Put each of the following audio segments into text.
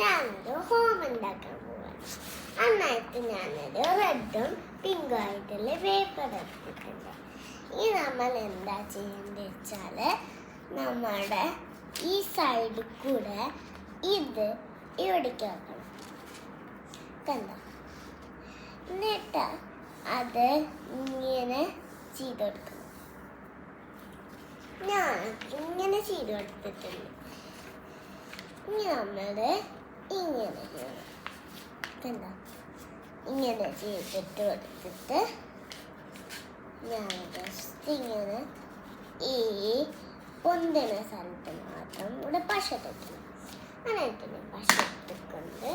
ഞാനൊരു ഹോം ഉണ്ടാക്കാൻ പോവാണ്. അന്നായിട്ട് ഞാനൊരു റെഡും പിങ്കും ആയിട്ടുള്ള പേപ്പർ എടുത്തിട്ടുണ്ട്. ഈ നമ്മൾ എന്താ ചെയ്യേണ്ടത് വെച്ചാൽ നമ്മുടെ ഈ സൈഡിൽ കൂടെ ഇത് ഇവിടേക്ക് വെക്കണം. കണ്ടോ? എന്നിട്ട് അത് ഇങ്ങനെ ചെയ്ത് കൊടുക്കണം. ഞാൻ ഇങ്ങനെ ചെയ്ത് കൊടുത്തിട്ടുണ്ട്. ഇനി നമ്മൾ ഇങ്ങനെ ചെയ്യണം. ഇങ്ങനെ ചെയ്തിട്ട് കൊടുത്തിട്ട് ഞാൻ ജസ്റ്റ് ഇങ്ങനെ ഈ പൊന്തിന സ്ഥലത്ത് മാത്രം ഇവിടെ പശ തെറ്റണം അങ്ങനെ പശ എടുത്തുകൊണ്ട്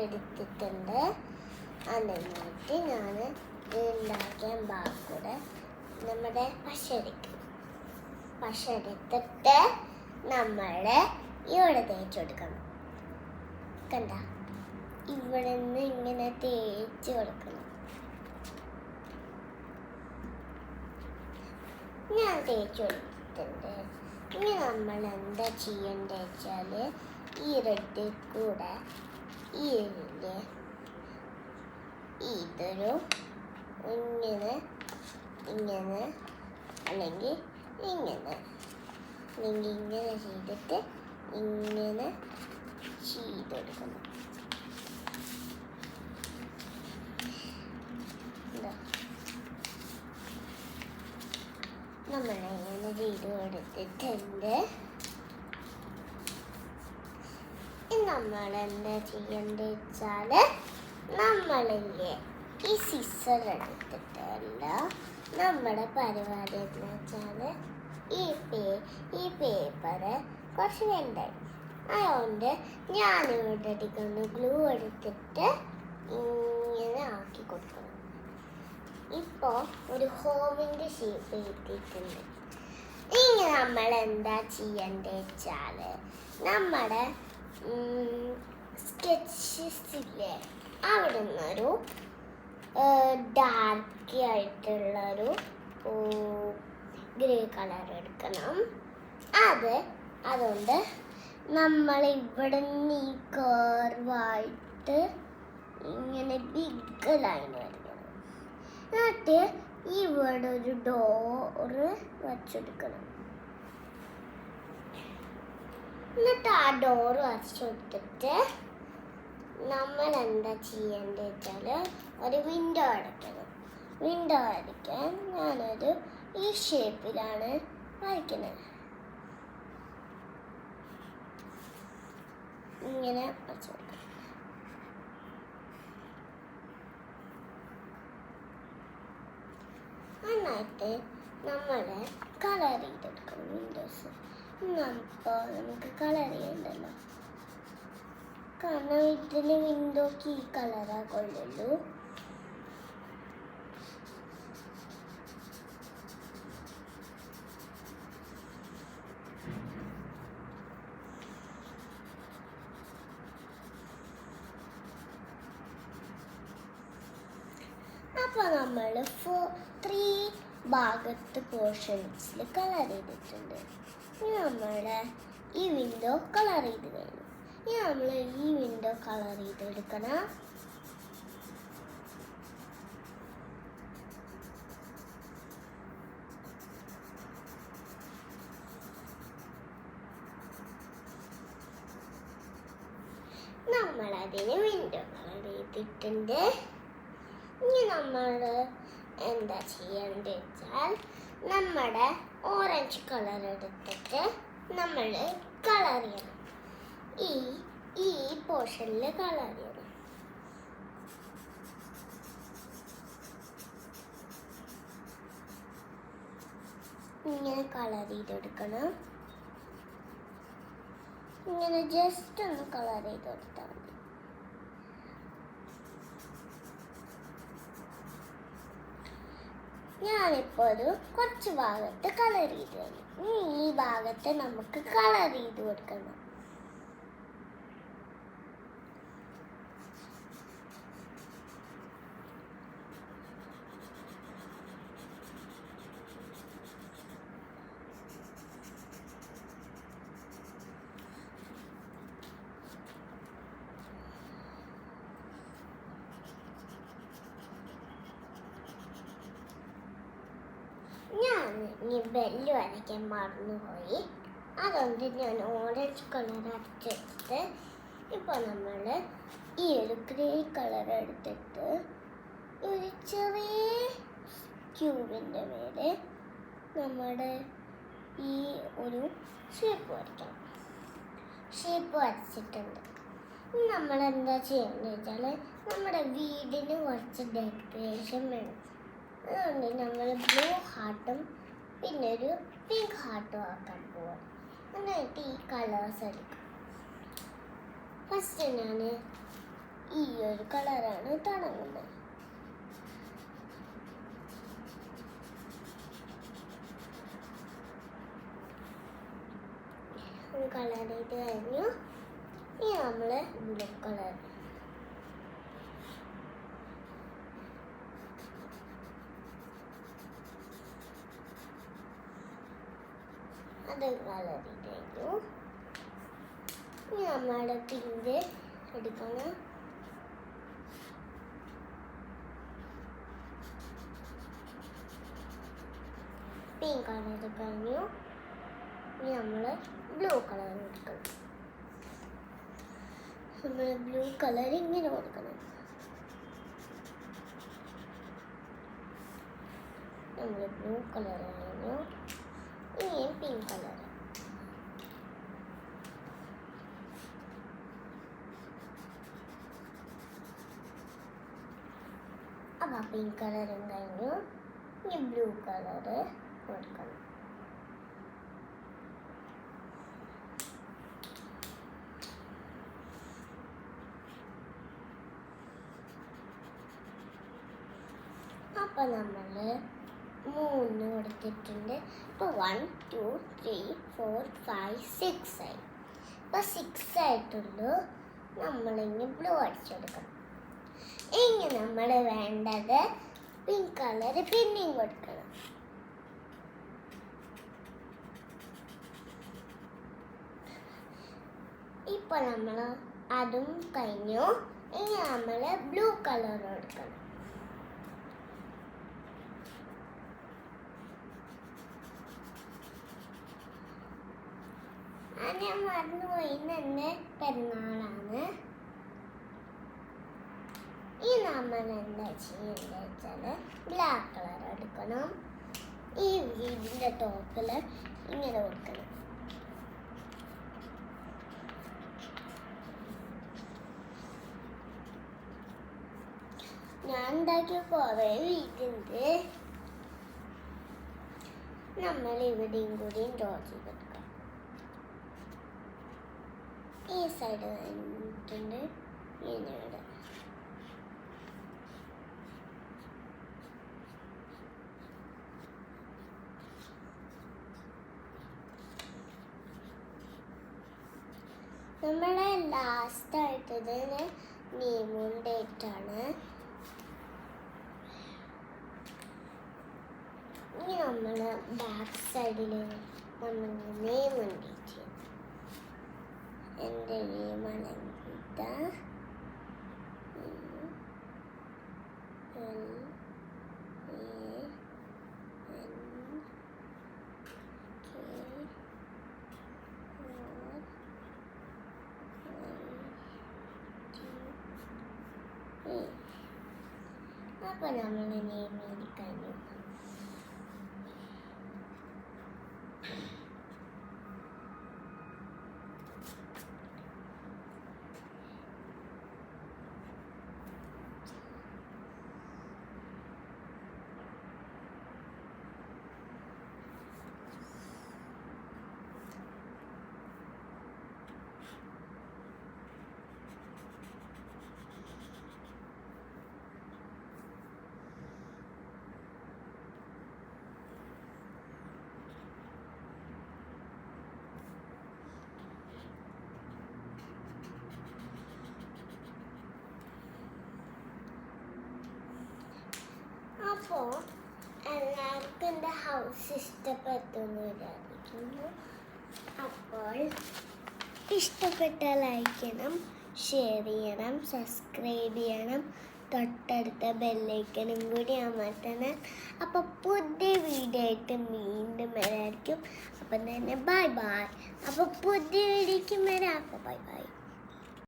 എടുത്തിട്ടുണ്ട്. എന്നിട്ട് ഞാൻ ഉണ്ടാക്കിയ ബാക്കൂടെ നമ്മുടെ പശ എടുക്കും. പശ എടുത്തിട്ട് നമ്മൾ ഇവിടെ തേച്ച് കൊടുക്കണം. കണ്ട? ഇവിടെ നിന്ന് ഇങ്ങനെ തേച്ച് കൊടുക്കണം. ഞാൻ തേച്ച് കൊടുത്തിട്ടുണ്ട്. ഇനി നമ്മൾ എന്താ ചെയ്യേണ്ടത് വെച്ചാൽ ഈ റെഡ് കൂടെ ഈ ഇതൊരു ഇങ്ങനെ ഇങ്ങനെ അല്ലെങ്കിൽ ഇങ്ങനെ അല്ലെങ്കിൽ ഇങ്ങനെ ചെയ്തിട്ട് ഇങ്ങനെ ചെയ്തെടുക്കണം നമ്മളിങ്ങനെ ചെയ്ത് കൊടുത്തിട്ടുണ്ട് നമ്മൾ എന്താ ചെയ്യേണ്ടത് വെച്ചാൽ ഈ സിസർ എടുത്തിട്ടല്ല നമ്മുടെ പരിപാടി എന്ന് വെച്ചാൽ ഈ പേ ഈ പേപ്പറ് കുറച്ച് വേണ്ടായി അതുകൊണ്ട് ഞാനിവിടെ അടിക്കുന്നു ഗ്ലൂ എടുത്തിട്ട് ഇങ്ങനെ ആക്കി കൊടുക്കണം. ഇപ്പോൾ ഒരു ഹോമിന്റെ ഷേപ്പ് കിട്ടിയിട്ടുണ്ട്. ഇനി നമ്മൾ എന്താ ചെയ്യേണ്ടത് വെച്ചാൽ നമ്മുടെ സ്കെച്ചസില്ലേ അവിടെ നിന്നൊരു ഡാർക്ക് ആയിട്ടുള്ളൊരു ഗ്രേ കളർ എടുക്കണം. അത് അതുകൊണ്ട് നമ്മൾ ഇവിടെ ഈ കർവായിട്ട് ഇങ്ങനെ ബിഗ് ലൈൻ വരയ്ക്കണം. എന്നിട്ട് ഇവിടെ ഒരു ഡോറ് വച്ചെടുക്കണം. എന്നിട്ട് ആ ഡോറ് വരച്ചെടുത്തിട്ട് നമ്മൾ എന്താ ചെയ്യേണ്ടത് വെച്ചാൽ ഒരു വിൻഡോ അടയ്ക്കണം. വിൻഡോ അടയ്ക്കാൻ ഞാനൊരു ഈ ഷേപ്പിലാണ് വരയ്ക്കുന്നത്. ഇങ്ങനെ വരച്ചു നന്നായിട്ട് നമ്മൾ കളർ ചെയ്തെടുക്കണം വിൻഡോസ് അപ്പോൾ നമുക്ക് കളർ ചെയ്യണ്ടല്ലോ. കാരണം ഇതിന് വിൻഡോക്ക് ഈ കളറാ കൊള്ളുള്ളൂ അപ്പോൾ നമ്മൾ ഫോർ ത്രീ ഭാഗത്ത് പോർഷൻസിൽ കളർ ചെയ്തിട്ടുണ്ട്. ഇനി നമ്മൾ ഈ വിൻഡോ കളർ ചെയ്ത് കഴിഞ്ഞു. ഇനി നമ്മൾ ഈ വിൻഡോ കളർ ചെയ്തെടുക്കണം. നമ്മൾ അതിന് വിൻഡോ കളർ ചെയ്തിട്ടുണ്ട്. നമ്മൾ എന്താ ചെയ്യേണ്ടത് വെച്ചാൽ നമ്മുടെ ഓറഞ്ച് കളർ എടുത്തിട്ട് നമ്മൾ കളർ ചെയ്യണം. ഈ ഈ പോർഷനിൽ കളർ ചെയ്യണം. ഇങ്ങനെ കളർ ചെയ്തെടുക്കണം. ഇങ്ങനെ ജസ്റ്റ് ഒന്ന് കളർ ചെയ്ത് കൊടുത്താൽ മതി. ഞാനിപ്പോൾ ഒരു കുറച്ച് ഭാഗത്ത് കളർ ചെയ്ത് കഴിഞ്ഞു ഈ ഭാഗത്ത് നമുക്ക് കളർ ചെയ്ത് കൊടുക്കണം. ഇനി ബെല്ല് വരയ്ക്കാൻ മറന്നുപോയി. അതുകൊണ്ട് ഞാൻ ഓറഞ്ച് കളർ അടിച്ചെടുത്ത് ഇപ്പോൾ നമ്മൾ ഈ ഒരു ഗ്രേ കളർ എടുത്തിട്ട് ഒരു ചെറിയ ക്യൂബിന്റെ മേലെ നമ്മുടെ ഈ ഒരു ഷേപ്പ് വരയ്ക്കണം. ഷേപ്പ് വരച്ചിട്ടുണ്ട്. നമ്മൾ എന്താ ചെയ്യുന്നത് വെച്ചാൽ നമ്മുടെ വീടിന് കുറച്ച് ഡെക്കറേഷൻ വേണം. അതുകൊണ്ട് നമ്മൾ ബ്ലൂ ഹാർട്ടും പിന്നെ ഒരു പിങ്ക് ഹാർട്ട് ആക്കാൻ പോവാം. എന്നിട്ട് ഈ കളേഴ്സ് എടുക്കും. ഫസ്റ്റ് ഞാൻ ഈ ഒരു കളറാണ് തുടങ്ങുന്നത് കളർ ചെയ്ത് കഴിഞ്ഞു. ഇനി നമ്മൾ ബ്ലൂ കളർ അത് കഴിഞ്ഞു ഇനി നമ്മുടെ പിങ്ക് എടുക്കണം. പിങ്ക് കളർ കഴിഞ്ഞു. ഇനി നമ്മൾ ബ്ലൂ കളർ എടുക്കണം. നമ്മൾ ബ്ലൂ കളർ ഇങ്ങനെ കൊടുക്കണം. നമ്മൾ ബ്ലൂ കളർ കഴിഞ്ഞു ഇനി പിങ്ക് കളർ അപ്പം പിങ്ക് കളറും കഴിഞ്ഞു ഇനി ബ്ലൂ കളറ് കൊടുക്കണം അപ്പം നമ്മൾ മൂന്ന് കൊടുത്തിട്ടുണ്ട്. ഇപ്പോൾ one two three four five six ആയി. ഇപ്പോൾ സിക്സ് ആയിട്ടുള്ളൂ നമ്മളിനി ബ്ലൂ അടിച്ചെടുക്കണം ഇനി നമ്മൾ വേണ്ടത് പിങ്ക് കളർ പിന്നെയും കൊടുക്കണം. ഇപ്പോൾ നമ്മൾ അതും കഴിഞ്ഞു. ഇനി നമ്മൾ ബ്ലൂ കളർ കൊടുക്കണം. ഞാൻ മറന്നുപോയി ഇന്ന് പെരുന്നാളാണ്. ഈ നമ്മൾ എന്താ ചെയ്യേണ്ടത് വെച്ചാൽ ബ്ലാക്ക് കളർ എടുക്കണം. ഈ വീടിന്റെ ടോപ്പിൽ ഇങ്ങനെ കൊടുക്കണം ഞാൻ ഉണ്ടാക്കിയ കുറേ വീടുണ്ട് നമ്മൾ ഇവിടെയും കൂടിയും ഡ്രോ ചെയ്തെടുക്കാം ഈ സൈഡ് വന്നിട്ടുണ്ട് ഇവിടെ നമ്മളെ ലാസ്റ്റ് ആയിട്ടത് നെയ്മൂൺ ഡേറ്റ് ആണ്. ഇനി നമ്മൾ ബാക്ക് സൈഡിൽ നമ്മൾ നെയ്മൂൺ date dari mana kita Apa namanya ini? അപ്പോൾ എല്ലാവർക്കും എന്റെ ഹൗസ് ഇഷ്ടപ്പെട്ടെന്ന് അപ്പോൾ ഇഷ്ടപ്പെട്ട ലൈക്ക് ചെയ്യണം ഷെയർ ചെയ്യണം സബ്സ്ക്രൈബ് ചെയ്യണം. തൊട്ടടുത്ത ബെല്ലൈക്കനും കൂടി അമർത്തണം. അപ്പോൾ പുതിയ വീഡിയോ ആയിട്ട് വീണ്ടും വരായിരിക്കും. അപ്പം തന്നെ ബൈ ബൈ അപ്പോൾ പുതിയ വീഡിയോയ്ക്ക് വരാം. അപ്പോൾ ബൈ ബൈ